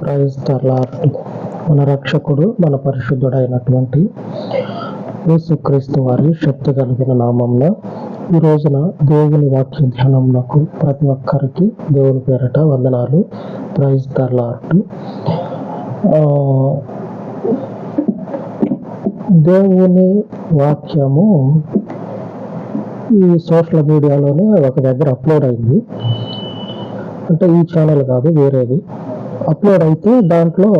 క్రైస్తలార్డ్ మన రక్షకుడు మన పరిశుద్ధుడైనటువంటి యేసుక్రీస్తు వారి శక్తి కలిగిన నామంలో ఈ రోజున దేవుని వాక్య ధ్యానంలో ప్రతి ఒక్కరికి దేవుని పేరట వందనాలు. క్రైస్తలార్డ్ ఆ, దేవుని వాక్యము ఈ సోషల్ మీడియాలోనే ఒక దగ్గర అప్లోడ్ అయింది. అంటే ఈ ఛానల్ కాదు వేరేది. అప్లోడ్ అయితే దాంట్లో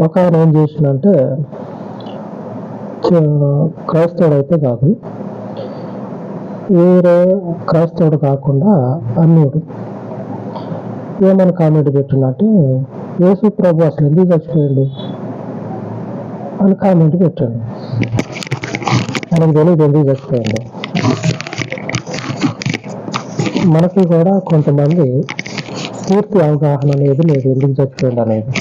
ఒక ఆయన ఏం చేసిందంటే క్రైస్తవుడు అయితే కాదు వేరే క్రైస్తవుడు కాకుండా అన్యుడు ఏమని కామెంట్ పెట్టిందంటే యేసు ప్రభు అసలు ఎందుకు చచ్చిపోయాడు? అని కామెంట్ పెట్టాడు. మనకు తెలియదు ఎందుకు చచ్చిపోయాడు? మనకి కూడా కొంతమంది పూర్తి అవగాహన అనేది లేదు ఎందుకు చచ్చిపోయింది అనేది.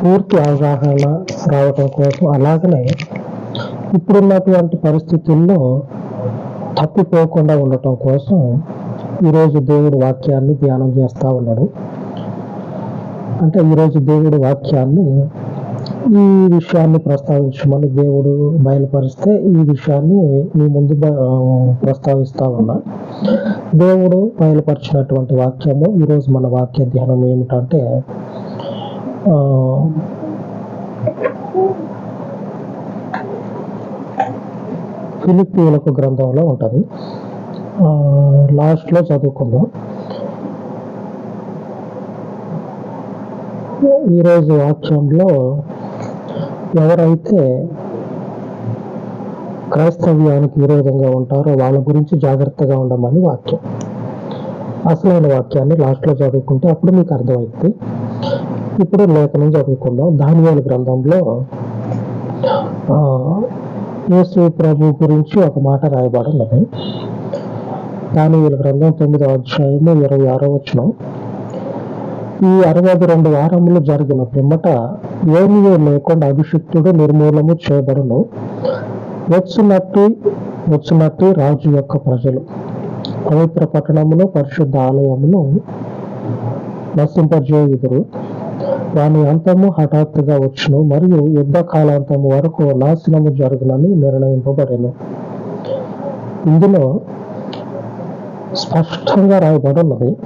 పూర్తి అవగాహన రావటం కోసం అలాగనే ఇప్పుడున్నటువంటి పరిస్థితుల్లో తప్పిపోకుండా ఉండటం కోసం ఈరోజు దేవుడి వాక్యాన్ని ధ్యానం చేస్తూ ఉన్నాడు. అంటే ఈరోజు దేవుడి వాక్యాన్ని ఈ విషయాన్ని ప్రస్తావించమని దేవుడు బయలుపరిస్తే ఈ విషయాన్ని మీ ముందు ప్రస్తావిస్తా ఉన్నా. దేవుడు బయలుపరిచినటువంటి వాక్యము ఈరోజు మన వాక్య ధ్యానం ఏమిటంటే ఆ, ఫిలిప్పీలకు గ్రంథంలో ఉంటుంది. లాస్ట్లో చదువుకుందాం. ఈరోజు వాక్యంలో ఎవరైతే క్రైస్తవ్యానికి విరోధంగా ఉంటారో వాళ్ళ గురించి జాగ్రత్తగా ఉండమని వాక్యం. అసలైన వాక్యాన్ని లాస్ట్లో చదువుకుంటే అప్పుడు మీకు అర్థమవుతుంది ఇప్పుడు లేఖనం చదువుకుందాం. ధాన్యాల గ్రంథంలో యేసు ప్రభు గురించి ఒక మాట రాయబడి ఉన్నది దానివేల గ్రంథం తొమ్మిదవ అధ్యాయము ఇరవై ఆరో వచ్చిన ఈ అరవై రెండు వారములు జరిగిన పిమ్మట ఏమీ లేకుండా అభిషిక్తుడు నిర్మూలము చేయబడును. వచ్చునట్టు వచ్చినట్టు రాజు యొక్క ప్రజలు. పవిత్ర పట్టణమును పరిశుద్ధ ఆలయమును నశింపజేయుదురు. దాని అంతము హఠాత్తుగా వచ్చును మరియు యుద్ధ కాలాంతము వరకు నాశనము జరుగునని నిర్ణయింపబడెను. ఇందులో స్పష్టంగా రాయబడున్నది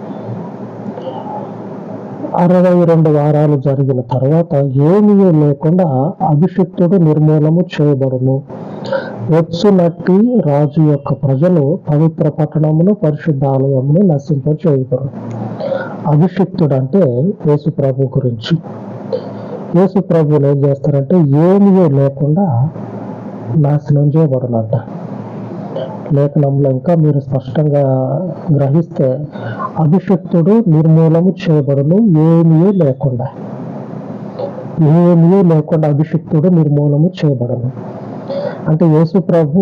అరవై రెండు వారాలు జరిగిన తర్వాత ఏమీ లేకుండా అభిషిక్తుడు నిర్మూలము చేయబడును. వచ్చునట్టి రాజు యొక్క ప్రజలు పవిత్ర పట్టణమును పరిశుద్ధ ఆలయమును చేయబడు అభిషిక్తుడు అంటే యేసు ప్రభు గురించి. యేసు ప్రభువులు ఏం చేస్తారంటే ఏమీ లేకుండా నాశనం చేయబడునంట. లేఖనంలో ఇంకా మీరు స్పష్టంగా గ్రహిస్తే అభిషక్తుడు నిర్మూలము చేయబడును ఏమీ లేకుండా. ఏమీ లేకుండా అభిషక్తుడు నిర్మూలము చేయబడను. అంటే యేసు ప్రభు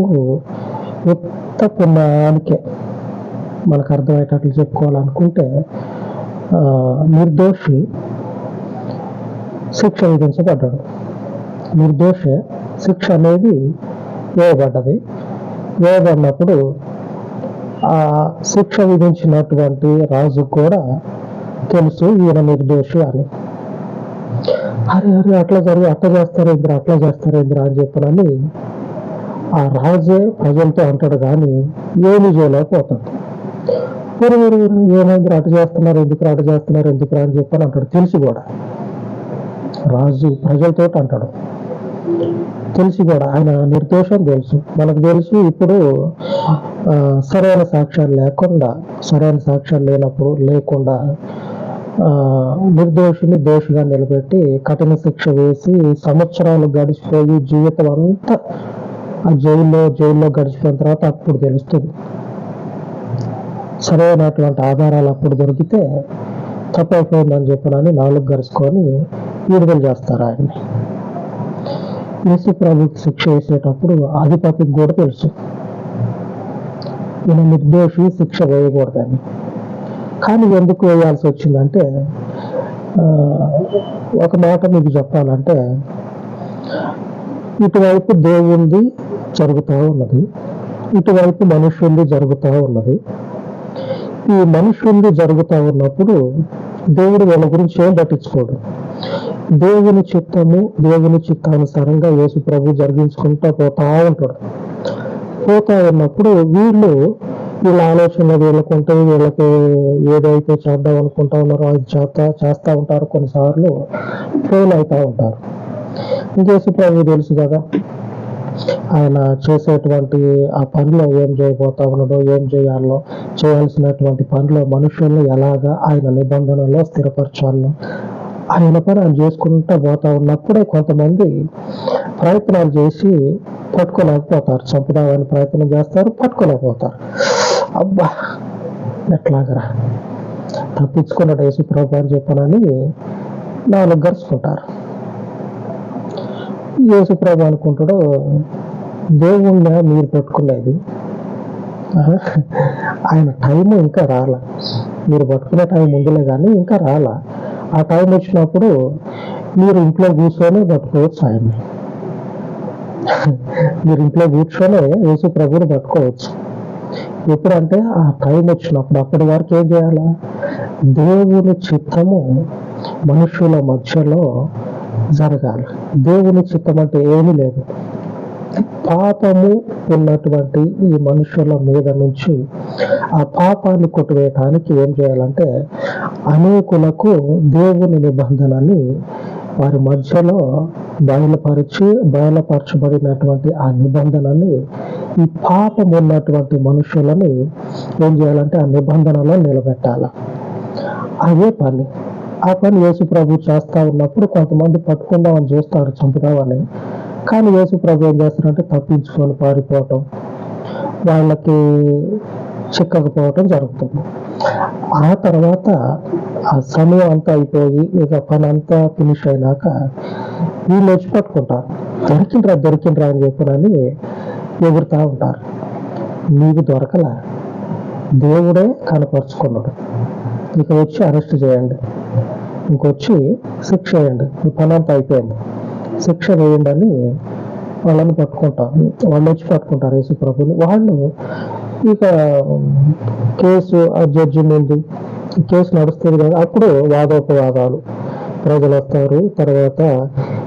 ఉత్త పుణ్యానికే మనకు అర్థమయ్యేటట్లు చెప్పుకోవాలనుకుంటే ఆ, నిర్దోషి శిక్ష విధించబడ్డాడు. నిర్దోషి శిక్ష అనేది వేయబడ్డది. వేయబడినప్పుడు ఆ శిక్ష విధించినటువంటి రాజు కూడా తెలుసు ఈయన నిర్దోషి అని. అరే అరే అట్లా జరిగి అట్లా చేస్తారు ఇద్దరు అట్లా చేస్తారు ఇద్దరు అని చెప్పనని ఆ రాజే ప్రజలతో అంటాడు కానీ ఏమి చేయలేకపోతాడు. ఊరు ఊరు ఏమైంది అటు చేస్తున్నారు ఎందుకు అటు చేస్తున్నారు ఎందుకు అని చెప్పని అంటాడు. తెలుసు కూడా. రాజు ప్రజలతో అంటాడు. తెలిసి కూడా ఆయన నిర్దోషం తెలుసు. మనకు తెలుసు ఇప్పుడు ఆ, సరైన సాక్ష్యాలు లేకుండా సరైన సాక్ష్యాలు లేనప్పుడు లేకుండా ఆ, నిర్దోషిని దోషిగా నిలబెట్టి కఠిన శిక్ష వేసి సంవత్సరాలు గడిచిపోయి జీవితం అంతా ఆ జైల్లో జైల్లో గడిచిపోయిన తర్వాత అప్పుడు తెలుస్తుంది. సరైనటువంటి ఆధారాలు అప్పుడు దొరికితే తప్పైపోయిందని చెప్పనని నాలుగు గరుచుకొని విడుదల చేస్తారు ఆయన్ని. యేసు ప్రభుకి శిక్ష వేసేటప్పుడు అధిపతికి కూడా తెలుసు. ఈయన నిర్దోషి శిక్ష వేయకూడదని. కానీ ఎందుకు వేయాల్సి వచ్చిందంటే ఆ, ఒక మాట మీకు చెప్పాలంటే ఇటువైపు దేవుంది జరుగుతూ ఉన్నది ఇటువైపు మనుషుంది జరుగుతూ ఉన్నది. ఈ మనుషుంది జరుగుతూ ఉన్నప్పుడు దేవుడు వాళ్ళ గురించి ఏం పట్టించుకోడు? దేవుని చిత్తము దేవుని చిత్తానుసారంగా యేసు ప్రభు జరిగించుకుంటూ పోతా ఉంటాడు. పోతా ఉన్నప్పుడు వీళ్ళు వీళ్ళ ఆలోచన వీళ్ళకు ఉంటాయి వీళ్ళకి ఏదైతే చేద్దాం అనుకుంటా ఉన్నారో అది చేస్తా చేస్తూ ఉంటారు కొన్నిసార్లు ఫెయిల్ అవుతూ ఉంటారు. ఇంకేసు ప్రభు తెలుసు కదా ఆయన చేసేటువంటి ఆ పనిలో ఏం చేయబోతా ఉన్నాడో ఏం చేయాలో చేయాల్సినటువంటి పనిలో మనుషులను ఎలాగా ఆయన నిబంధనలో స్థిరపరచాలో ఆయన పని ఆయన చేసుకుంటూ పోతా ఉన్నప్పుడే కొంతమంది ప్రయత్నాలు చేసి పట్టుకోలేకపోతారు. చంపుదామని ప్రయత్నం చేస్తారు పట్టుకోలేకపోతారు. అబ్బా ఎట్లాగరా? తప్పించుకున్నట్టు యేసు ప్రభు అని చెప్పనని నాలుగు గరుచుకుంటారు యేసు ప్రభు అనుకుంటాడు దేవుణ్ణి మీరు పట్టుకునేది. ఆయన టైం ఇంకా రాలా. మీరు పట్టుకునే టైం ఉందిలే కానీ ఇంకా రాలా. ఆ టైం వచ్చినప్పుడు మీరు ఇంట్లో కూర్చొని పట్టుకోవచ్చు ఆయన్ని మీరు ఇంట్లో కూర్చొని యేసు ప్రభుని పట్టుకోవచ్చు. ఎప్పుడంటే ఆ టైం వచ్చినప్పుడు అప్పటి వరకు ఏం చేయాలా? దేవుని చిత్తము మనుషుల మధ్యలో జరగాలి. దేవుని చిత్తం అంటే ఏమీ లేదు. పాపము ఉన్నటువంటి ఈ మనుషుల మీద నుంచి ఆ పాపాన్ని కొట్టివేయటానికి ఏం చేయాలంటే అనేకులకు దేవుని నిబంధనని వారి మధ్యలో బయలుపరిచి బయలుపరచబడినటువంటి ఆ నిబంధనని ఈ పాపం ఉన్నటువంటి మనుషులని ఏం చేయాలంటే ఆ నిబంధనలో నిలబెట్టాల. అదే పని. ఆ పని యేసు ప్రభు చేస్తా ఉన్నప్పుడు కొంతమంది పట్టుకుందామని చూస్తారు చంపుదామని. కానీ యేసు ప్రభు ఏం చేస్తారంటే తప్పించుకొని పారిపోవటం వాళ్ళకి చిక్కకపోవటం జరుగుతుంది. ఆ తర్వాత ఆ సమయం అంతా అయిపోయి ఇక పని అంతా ఫినిష్ అయినాక వీళ్ళు వచ్చి పట్టుకుంటారు. దొరికిండ్రా దొరికిండ్రా అని చెప్పనని ఎగురుతా ఉంటారు. నీకు దొరకలా దేవుడే కనపరుచుకున్నాడు. ఇక వచ్చి అరెస్ట్ చేయండి. ఇంకొచ్చి శిక్ష వేయండి. ఈ పని అంతా అయిపోయింది. శిక్ష వేయండి అని వాళ్ళని పట్టుకుంటారు వాళ్ళు వచ్చి పట్టుకుంటారు యేసు ప్రభుని వాళ్ళు ఇక కేసు ఆ జడ్జి ముందు కేసు నడుస్తుంది కదా అప్పుడు వాదోపవాదాలు. ప్రజలు వస్తారు. తర్వాత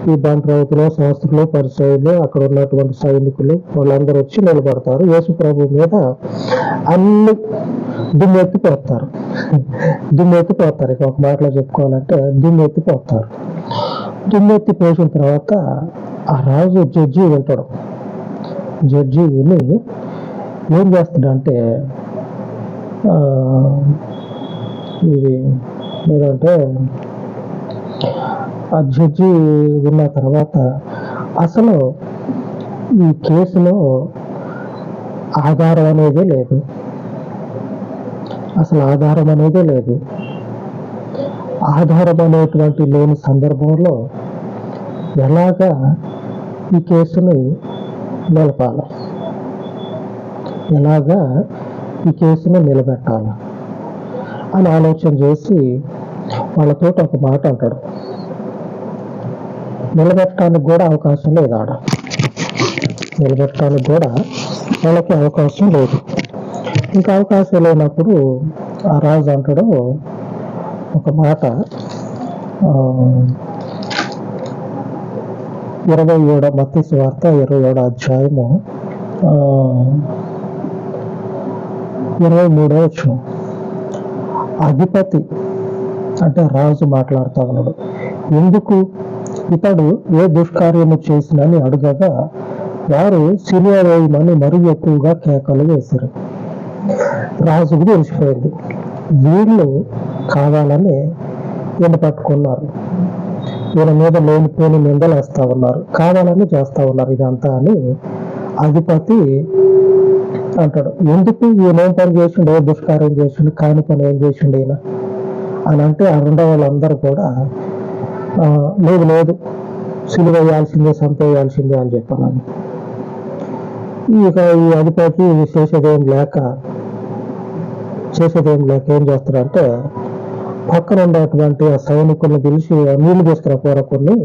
ఈ బంట్రౌతులు శాస్త్రులు పరిచయులు అక్కడ ఉన్నటువంటి సైనికులు వాళ్ళందరూ వచ్చి నిలబడతారు. యేసు ప్రభు మీద అన్ని దుమ్మెత్తిపోతారు. దుమ్మెత్తిపోతారు. ఇక ఒక మాటలో చెప్పుకోవాలంటే దుమ్మెత్తిపోతారు. దుమ్మెత్తి పోసిన తర్వాత ఆ రాజు జడ్జి వింటాడు జడ్జి విని ఏం చేస్తాడంటే ఆ, ఇది ఏదంటే ఆ జడ్జి విన్న తర్వాత అసలు ఈ కేసులో ఆధారం అనేదే లేదు. అసలు ఆధారం అనేదే లేదు. ఆధారమైనటువంటి లేని సందర్భంలో ఎలాగా ఈ కేసుని నిలపాలి? ఎలాగా ఈ కేసుని నిలబెట్టాలి? అని ఆలోచన చేసి వాళ్ళతో ఒక మాట అంటాడు. నిలబెట్టడానికి కూడా అవకాశం లేదు ఆడ. నిలబెట్టడానికి కూడా వాళ్ళకి అవకాశం లేదు. ఇంకా అవకాశం లేనప్పుడు ఆ రాజు అంటాడు ఒక మాట ఇరవై ఏడో మత్తి వార్త ఇరవై ఏడో అధ్యాయము ఇరవై మూడో వచ్చిన అధిపతి అంటే రాజు మాట్లాడుతూ ఉన్నాడు. ఎందుకు? ఇతడు ఏ దుష్కార్యము చేసినని అడగగా వారు సినిమా వేయమని మరీ ఎక్కువగా కేకలు వేశారు రాజుకు తెలిసిపోయింది. వీళ్ళు కావాలని ఈయన పట్టుకున్నారు. ఈయన మీద లేనిపోని నిందలు వేస్తూ ఉన్నారు. కావాలని చేస్తా ఉన్నారు ఇదంతా అని అధిపతి అంటాడు. ఎందుకు ఈయనేం పని చేసిండు ఏ దుష్కార్యం చేసిండు కాని పని ఏం చేసిండు ఈయన? అని అంటే ఆ రెండో వాళ్ళందరూ కూడా లేదు లేదు సిలువ వేయాల్సిందే చంపేయాల్సిందే అని చెప్పాలని. ఇక ఈ అధిపతి చేసేదేం లేక చేసేదేం లేక ఏం చేస్తారంటే పక్కన ఉండేటువంటి ఆ సైనికుల్ని పిలిచి "ఆ నీళ్ళు తీసుకురాపోరా కొన్ని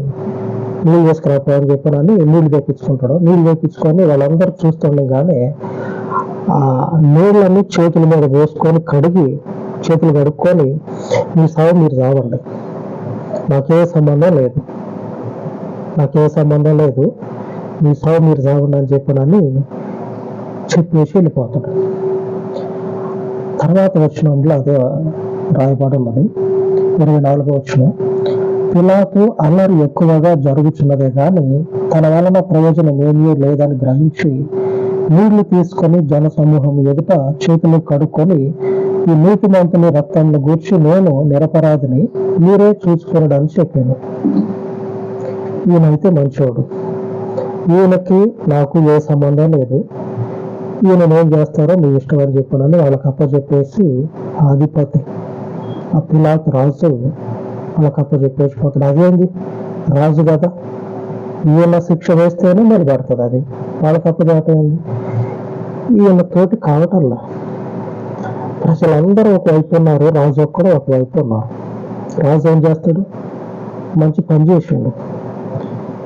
నీళ్ళు తీసుకురాపో అని చెప్పనని నీళ్ళు తెప్పించుకుంటాడు. నీళ్ళు తెప్పించుకొని వాళ్ళందరూ చూస్తుండగానే ఆ నీళ్ళని చేతుల మీద పోసుకొని కడిగి చేతులు కడుక్కొని మీ సాగు మీరు రావండి. నాకే సంబంధం లేదు. నాకే సంబంధం లేదు. మీ సాగు మీరు రావండి అని చెప్పనని చెప్పేసి వెళ్ళిపోతాడు. తర్వాత వచ్చినంలో అదే రాయబడి ఉన్నది ఇరవై నాలుగో వచ్చిన. పిలాతు అల్లరి ఎక్కువగా జరుగుతున్నదే కానీ తన వలన ప్రయోజనం ఏమీ లేదని గ్రహించి నీళ్ళు తీసుకొని జన సమూహం ఎదుట చేతులు కడుక్కొని ఈ నీటి నీతిమంతుని రక్తంను గూర్చి నేను నిరపరాధిని మీరే చూసుకునడని చెప్పాను. ఈయనైతే మంచోడు. ఈయనకి నాకు ఏ సంబంధం లేదు. ఈయన ఏం చేస్తారో మీ ఇష్టం అని చెప్పానని వాళ్ళకి అప్పచెప్పేసి ఆ అధిపతి ఆ పిలాత్ రాజు వాళ్ళకి అప్పచెప్పేసి పోతాడు. అదేంది? రాజు కదా. ఈయన శిక్ష వేస్తేనే నిలబడుతుంది అది. వాళ్ళకి అప్పచెప్పేంది ఈయన తోటి కావటల్లా ప్రజలందరూ ఒకవైపు ఉన్నారు రాజు ఒక్కడు ఒకవైపు ఉన్నారు. రాజు ఏం చేస్తాడు? మంచి పని చేసిండు.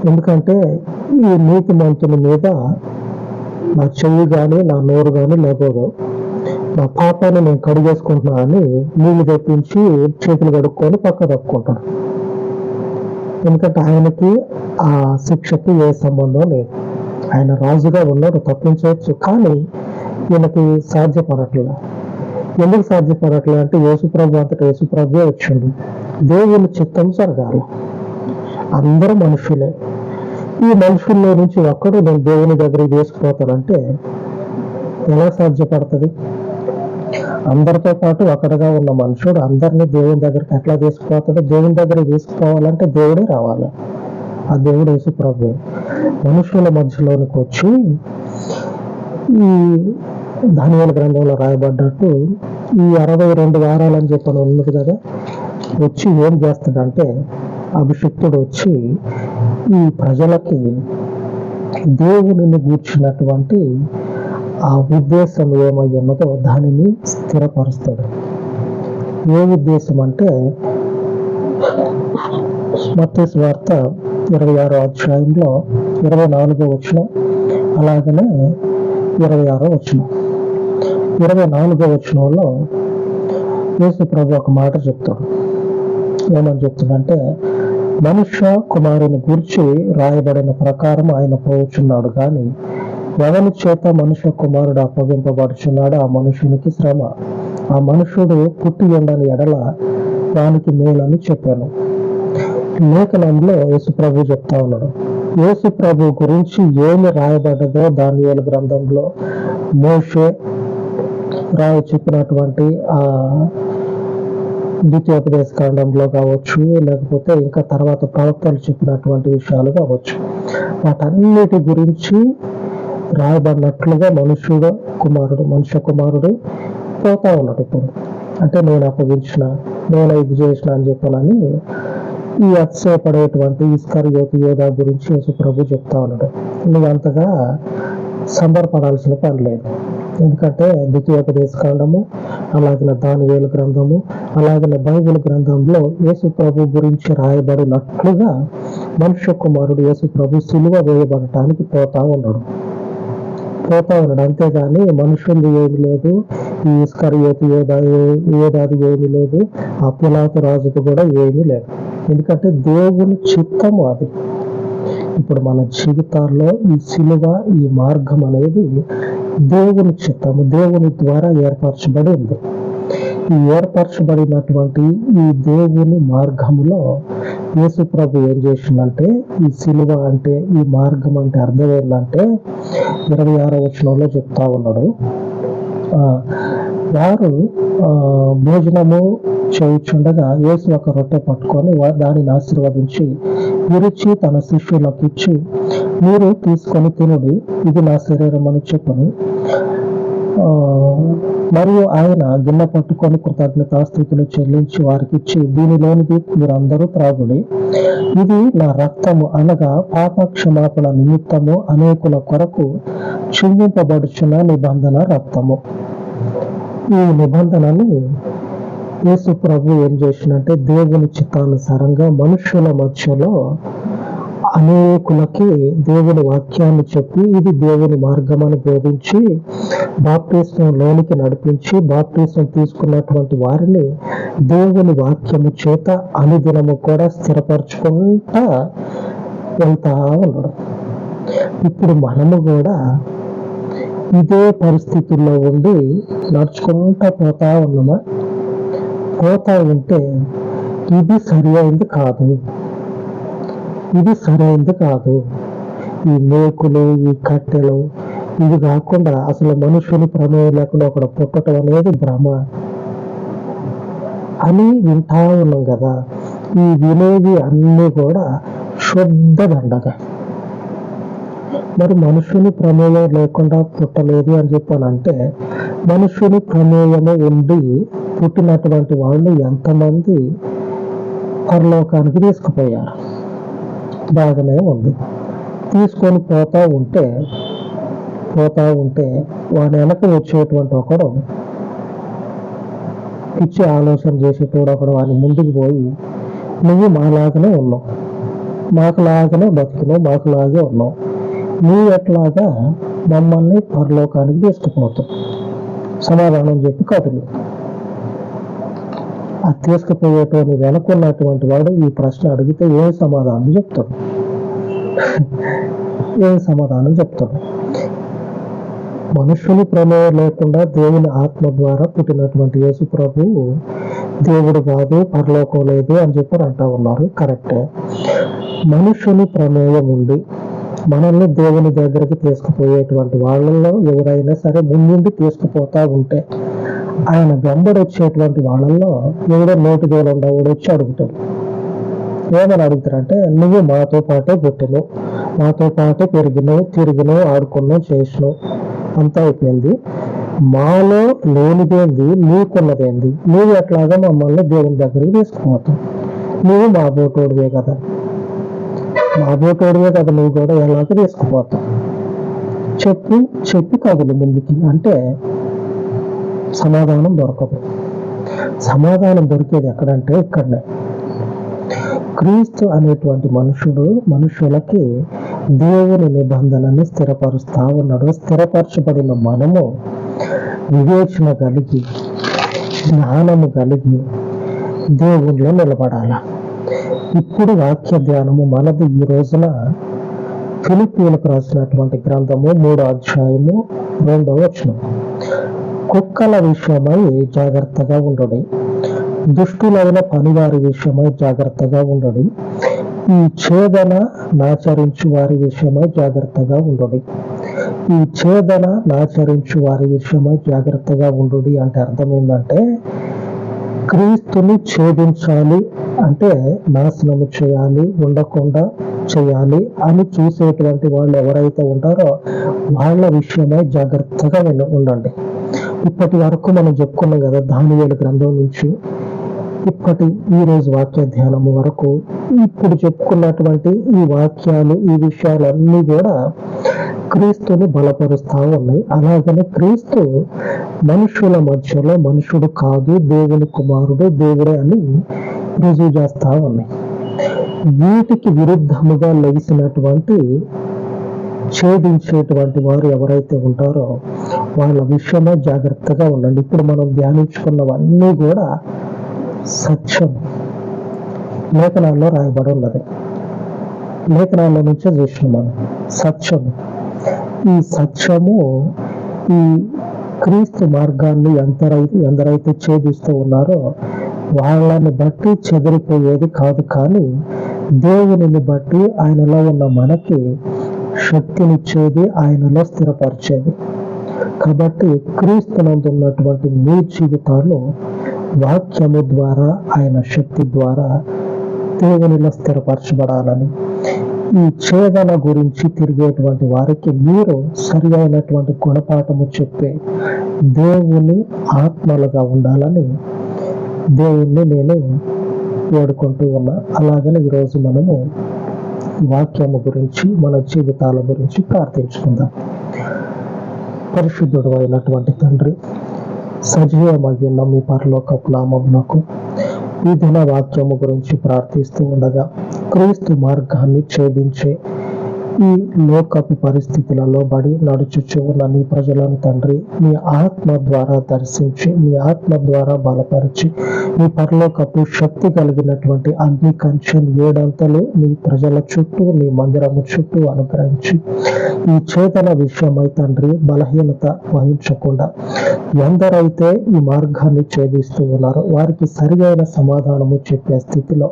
ఎందుకంటే ఈ నీతి మంతుని మీద నా చెయ్యి కానీ నా నోరు కానీ లేకపోదు. నా పాపాన్ని నేను కడిగేసుకుంటున్నా అని నీళ్ళు తెప్పించి చేతులు కడుక్కొని పక్క తప్పుకుంటాడు. ఎందుకంటే ఆయనకి ఆ శిక్షకి ఏ సంబంధం లేదు. ఆయన రాజుగా ఉన్నాడు తప్పించవచ్చు కానీ ఈయనకి సాధ్యపడట్లేదు ఎందుకు సాధ్యపడట్లేదు అంటే యేసుప్రభు అంతటా యేసుప్రభు వచ్చిండు. దేవుని చిత్తం జరగాలి. అందరూ మనుషులే. ఈ మనుషుల్లో నుంచి ఒక్కడు నేను దేవుని దగ్గరికి తీసుకుపోతానంటే ఎలా సాధ్యపడుతుంది? అందరితో పాటు అక్కడగా ఉన్న మనుషుడు అందరినీ దేవుని దగ్గరికి ఎట్లా తీసుకుపోతాడు? దేవుని దగ్గరికి తీసుకుపోవాలంటే దేవుడే రావాలి. ఆ దేవుడు యేసు ప్రభు మనుషుల మధ్యలోనికి వచ్చి ఈ ధాన్యాల గ్రంథంలో రాయబడ్డట్టు ఈ అరవై రెండు వారాలని చెప్పని ఉన్నది కదా వచ్చి ఏం చేస్తాడంటే అభిషిక్తుడు వచ్చి ఈ ప్రజలకి దేవుని కూర్చున్నటువంటి ఆ ఉద్దేశం ఏమై ఉన్నదో దానిని స్థిరపరుస్తాడు. ఏ ఉద్దేశం అంటే మత్తయి వార్త ఇరవై ఆరో అధ్యాయంలో ఇరవై నాలుగో వచ్చిన అలాగనే ఇరవై ఆరో వచ్చిన ఇరవై నాలుగో వచనంలో యేసు ప్రభు ఒక మాట చెప్తాడు. ఏమని చెప్తాడంటే మనుష్య కుమారుని గురించి రాయబడిన ప్రకారం ఆయన పోవచ్చున్నాడు కానీ ఎవరి చేత మనుష్య కుమారుడు అప్పగింపబడుచున్నాడు ఆ మనుషునికి శ్రమ. ఆ మనుషుడు పుట్టి ఉండని ఎడల దానికి మేలని చెప్పాను. లేఖనంలో యేసుప్రభు చెప్తా ఉన్నాడు. యేసుప్రభు గురించి ఏమి రాయబడ్డదో దానియాల గ్రంథంలో మోషే రాయ చెప్పినటువంటి ఆ ద్వితీయోపదేశ కాండంలో కావచ్చు లేకపోతే ఇంకా తర్వాత ప్రవక్తలు చెప్పినటువంటి విషయాలు కావచ్చు. వాటన్నిటి గురించి రాయబడినట్లుగా మనుషుడు కుమారుడు మనుష్య కుమారుడు పోతా ఉన్నాడు ఇప్పుడు. అంటే నేను అప్పగించిన నేను ఇది చేసిన అని చెప్పానని ఈ అతిశయపడేటువంటి ఇస్కర్ యోతి యోధ గురించి యేసు ప్రభు చెప్తా ఉన్నాడు. నువ్వు అంతగా సంబరపడాల్సిన పని లేదు. ఎందుకంటే ద్వితీయోపదేశ కాండము అలాగే దాని వేలు గ్రంథము అలాగే బైబిల్ గ్రంథంలో యేసు ప్రభు గురించి రాయబడినట్లుగా మనుష్య కుమారుడు యేసు ప్రభు సిలువ వేయబడటానికి పోతా ఉన్నాడు. పోతా ఉన్నాడు. అంతేగాని మనుషులు ఏమి లేదు ఈ ఇస్కరియోతి ఏదాది ఏమి లేదు ఆ పిలాతు రాజుకు కూడా ఏమీ లేదు. ఎందుకంటే దేవుని చిత్తము అది. ఇప్పుడు మన జీవితాల్లో ఈ సిలువ ఈ మార్గం అనేది దేవుని చిత్తము దేవుని ద్వారా ఏర్పరచబడి ఉంది. ఈ ఏర్పరచబడినటువంటి ఈ దేవుని మార్గములో యేసు ప్రభు ఏం చేసిందంటే ఈ సిలువ అంటే ఈ మార్గం అంటే అర్థం ఏంటంటే ఇరవై ఆరో వచనంలో చెప్తా ఉన్నాడు. ఆ, వారు ఆ, భోజనము చేయుచుండగా యేసు ఒక రొట్టె పట్టుకొని దానిని ఆశీర్వదించి విరిచి తన శిష్యులకు ఇచ్చి మీరు తీసుకొని తినుడి ఇది నా శరీరం అని చెప్పను. ఆ, మరియు ఆయన గిన్నె పట్టుకొని కృతజ్ఞతాస్థితులు చెల్లించి వారికి ఇచ్చి దీనిలోనిది మీరందరూ త్రాగుడి. ఇది నా రక్తము అనగా పాప క్షమాపణ నిమిత్తము అనేకుల కొరకు చిందింపబడుచున్న నిబంధన రక్తము. ఈ నిబంధనని యేసు ప్రభు ఏం చేసినంటే దేవుని చిత్తానుసారంగా మనుషుల మధ్యలో అనేకులకి దేవుని వాక్యాన్ని చెప్పి ఇది దేవుని మార్గం అని బోధించి బాప్టిస్టం లోనికి నడిపించి బాప్టిస్టం తీసుకున్నటువంటి వారిని దేవుని వాక్యము చేత అనుదినము కూడా స్థిరపరచుకుంటా వెళ్తా ఉన్నాడు. ఇప్పుడు మనము కూడా ఇదే పరిస్థితుల్లో ఉండి నడుచుకుంటా పోతా ఉన్నామా? పోతా ఉంటే ఇది సరి అయింది కాదు. ఇది సరైంది కాదు. ఈ మేకులు ఈ కట్టెలు ఇవి కాకుండా అసలు మనుషులు ప్రమేయం లేకుండా అక్కడ పుట్టడం అనేది భ్రమ. అని వింటా ఉన్నాం కదా. ఈ వినేవి అన్నీ కూడా శుద్ధ దండగ. మరి మనుషుని ప్రమేయం లేకుండా పుట్టలేదు అని చెప్పానంటే మనుషుని ప్రమేయము ఉండి పుట్టినటువంటి వాళ్ళు ఎంతమంది పరలోకానికి తీసుకుపోయారు? బాగానే ఉంది. తీసుకొని పోతా ఉంటే పోతా ఉంటే వాని వెనక వచ్చేటువంటి ఒకడు పిచ్చి ఆలోచన చేసేటోడు ఒకడు వాడిని ముందుకు పోయి నువ్వు మాలాగానే ఉన్నావు. మాకులాగానే బతికినావు మాకులాగే ఉన్నావు. నువ్వు ఎట్లాగా మమ్మల్ని పరలోకానికి తీసుకుపోతావు? సమాధానం చెప్పి కథలు అత్యస్కపోయేటువంటి తీసుకుపోయేటువంటి వెనుకున్నటువంటి వాడు ఈ ప్రశ్న అడిగితే ఏ సమాధానం చెప్తాడు? ఏ సమాధానం చెప్తాడు? మనుషుని ప్రమేయం లేకుండా దేవుని ఆత్మ ద్వారా పుట్టినటువంటి యేసు ప్రభు దేవుడు కాదు పరలోకం లేదు అని చెప్పి అంటా ఉన్నారు. కరెక్టే. మనుషుని ప్రమేయం ఉండి మనల్ని దేవుని దగ్గరికి తీసుకుపోయేటువంటి వాళ్ళల్లో ఎవరైనా సరే ముందుండి తీసుకుపోతా ఉంటే ఆయన వెంబడి వచ్చేటువంటి వాళ్ళల్లో ఎవడో నోటి దేవుడు ఉండవాడు వచ్చి అడుగుతాడు. ఏమని అడుగుతారంటే నువ్వు మాతో పాటే పుట్టినవు. మాతో పాటే పెరిగినవు తిరిగినవు ఆడుకున్నావు చేసినావు. అంతా అయిపోయింది. మాలో లేనిదేంది నీకున్నదేంది? నువ్వు ఎట్లాగా మమ్మల్ని దేవుని దగ్గరికి తీసుకుపోతావు? నువ్వు మా బోటోడివే కదా. మా బోటోడివే కదా నువ్వు కూడా ఎలాగ తీసుకుపోతావు? చెప్పు చెప్పు కదులు ముందుకి. అంటే సమాధానం దొరకదు. సమాధానం దొరికేది ఎక్కడంటే ఇక్కడనే. క్రీస్తు అనేటువంటి మనుషుడు మనుషులకి దేవుని నిబంధనని స్థిరపరుస్తా ఉన్నాడు. స్థిరపరచబడిన మనము వివేచన కలిగి జ్ఞానము కలిగి దేవుణ్ణి నిలబడాల? ఇప్పుడు వాక్య ధ్యానము మనది ఈ రోజున ఫిలిపీలకు రాసినటువంటి గ్రంథము మూడో అధ్యాయము రెండవ వచనం. కుక్కల విషయమై జాగ్రత్తగా ఉండడు. దుష్టులైన పనివారి విషయమై జాగ్రత్తగా ఉండడు. ఈ ఛేదన నాచరించు వారి విషయమై జాగ్రత్తగా ఉండడు. ఈ ఛేదన నాచరించు వారి విషయమై జాగ్రత్తగా ఉండు అంటే అర్థం ఏంటంటే క్రీస్తుని ఛేదించాలి అంటే నాశనము చేయాలి ఉండకుండా చేయాలి అని చూసేటువంటి వాళ్ళు ఎవరైతే ఉంటారో వాళ్ళ విషయమై జాగ్రత్తగా ఉండండి. ఇప్పటి వరకు మనం చెప్పుకున్నాం కదా దానివేలు గ్రంథం నుంచి. ఇప్పటి ఈ రోజు వాక్య ధ్యానం వరకు ఇప్పుడు చెప్పుకున్నటువంటి ఈ వాక్యాలు ఈ విషయాలన్నీ కూడా క్రీస్తుని బలపరుస్తూ ఉన్నాయి. అలాగనే క్రీస్తు మనుషుల మధ్యలో మనుషుడు కాదు దేవుని కుమారుడు దేవుడే అని రుజువు చేస్తా ఉన్నాయి. వీటికి విరుద్ధముగా లెగిసినటువంటి ఛేదించేటువంటి వారు ఎవరైతే ఉంటారో వాళ్ళ విషయంలో జాగ్రత్తగా ఉండండి. ఇప్పుడు మనం ధ్యానించుకున్నవన్నీ కూడా సత్యం. లేఖనాల్లో రాయబడి ఉన్నది. లేఖనాల్లో నుంచే చూసిన మనం. సత్యం. ఈ సత్యము ఈ క్రీస్తు మార్గాన్ని ఎంతరైతే ఎందరైతే ఛేదిస్తూ ఉన్నారో వాళ్ళని బట్టి చెదిరిపోయేది కాదు కానీ దేవునిని బట్టి ఆయనలో ఉన్న మనకి శక్తినిచ్చేది ఆయనలో స్థిరపరిచేది. కాబట్టి క్రీస్తునందు ఉన్నటువంటి మీ జీవితాలు వాక్యము ద్వారా ఆయన శక్తి ద్వారా దేవునిలో స్థిరపరచబడాలని ఈ ఛేదన గురించి తిరిగేటువంటి వారికి మీరు సరి అయినటువంటి గుణపాఠము చెప్పే దేవుని ఆత్మలుగా ఉండాలని దేవుణ్ణి నేను వేడుకుంటూ ఉన్నా. అలాగని ఈరోజు మనము వాక్యము గురించి మన జీవితాల గురించి ప్రార్థించుకుందాం. పరిశుద్ధుడు అయినటువంటి తండ్రి సజీవమయ్యున్న మీ పరలోక నామమునకు ఈ దిన వాక్యము గురించి ప్రార్థిస్తూ ఉండగా క్రీస్తు మార్గాన్ని ఛేదించే ఈ లోకపు పరిస్థితులలో బడి నడుచుచు ఉన్న నీ ప్రజలను తండ్రి మీ ఆత్మ ద్వారా దర్శించి మీ ఆత్మ ద్వారా బలపరిచి మీ పరలోకపు శక్తి కలిగినటువంటి అగ్ని కంచెన్ ఏడంతలు నీ ప్రజల చుట్టూ నీ మందిరము చుట్టూ అనుగ్రహించి ఈ చేతన విషయమై తండ్రి బలహీనత వహించకుండా ఎందరైతే ఈ మార్గాన్ని ఛేదిస్తూ ఉన్నారో వారికి సరియైన సమాధానము చెప్పే స్థితిలో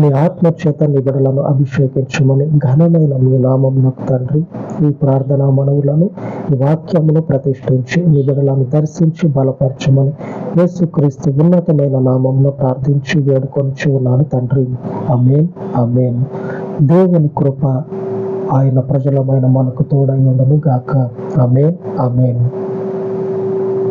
నీ ఆత్మ చేత నిబిడలను అభిషేకించమని ఘనమైన మీ నామమునకు తండ్రి. ఈ ప్రార్థనా మనవులను ఈ వాక్యమును ప్రతిష్ఠించి నిబిడలను దర్శించి బలపరచమని యేసుక్రీస్తు ఉన్నతమైన నామమును ప్రార్థించి వేడుకొనిచి ఉన్నాను తండ్రి. అమేన్ అమేన్ దేవుని కృప ఆయన ప్రజలమైన మనకు తోడై ఉండను గాక అమేన్ అమేన్